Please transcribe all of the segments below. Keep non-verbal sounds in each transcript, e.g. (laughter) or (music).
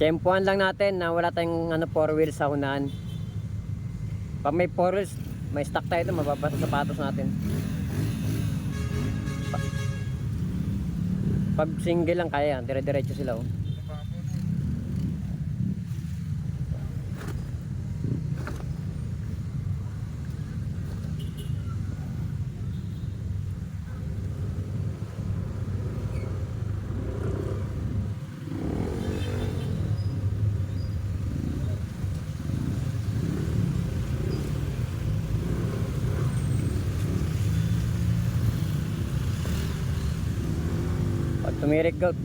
Tsempuhan lang natin na wala tayong ano, four wheels sa unahan. Pag may four wheels, may stock tayo ito, mababasa sa sapatos natin. Pa- Pag single lang kaya, dire-diretso sila oh. Tumirik ka,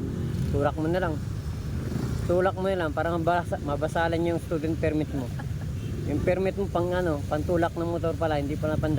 tulak mo na lang. Tulak mo na lang para mabasa, mabasalan yung student permit mo. Yung permit mo pang ano, pantulak ng motor pala, hindi pala pan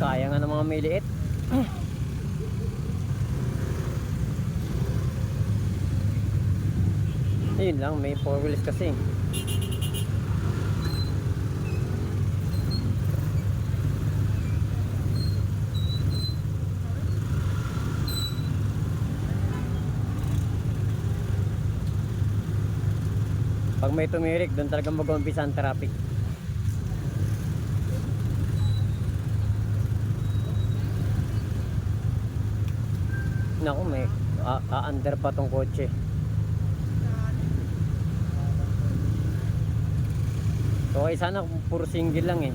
Kaya nga ng mga maliit. Yun lang, may four wheels kasi. Pag may tumirik, doon talaga mag-umpisa ang traffic. Naku, may a-under pa tong kotse. Okay, sana puro single lang eh.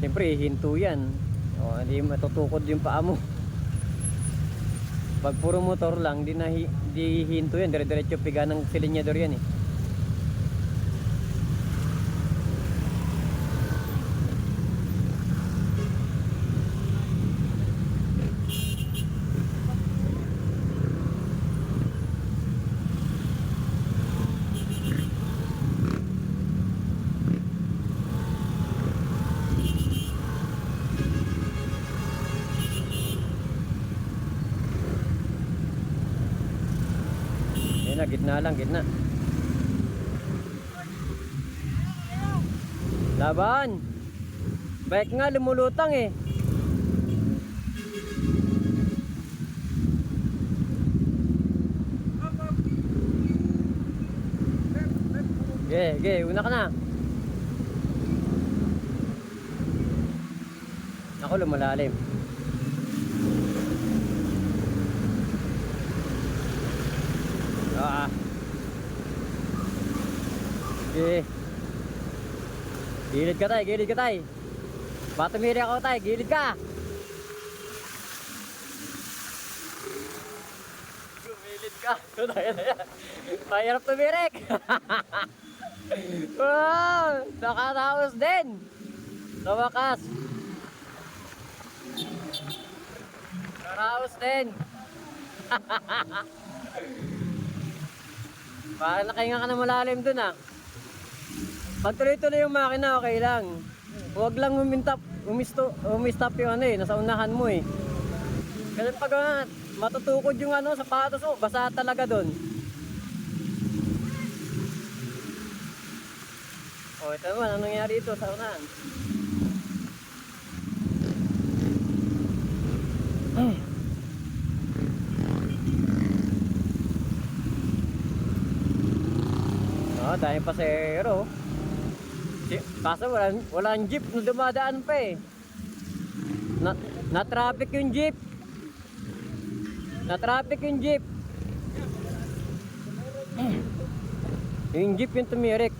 Siyempre, hinto yan. O, hindi matutukod yung paa mo. Pag puro motor lang, di, na, di hinto yan. Dire-diretso piga ng silinyador yan eh. Ayun na, gitna lang, gitna. Laban! Bike nga, lumulutang eh. Ge, ge, una ka na. Ako lumalalim. Ah. Sige. Gilid ka tay, gilid ka tay. Batumiri ako tay, gilid ka. Gumilid ka. (laughs) Mahirap tumirik. (laughs) wow, nakataos din. Sa wakas. Nakaraos din. (laughs) Parang nakahinga ka na malalim dun ah. Pag tuloy-tuloy yung makina, okay lang. Huwag lang umintap, umisto, umistop yung ano eh, nasa unahan mo eh. Kasi pag ah, matutukod yung ano, sapatos mo, basa talaga dun. Oh, ito naman, anong nangyari dito sa unahan? Oh, dahil pasero. Kaso wala, walang jeep na dumadaan pa eh. Na, na-traffic yung jeep. Na-traffic yung jeep. (clears throat) Yung jeep yung tumirik.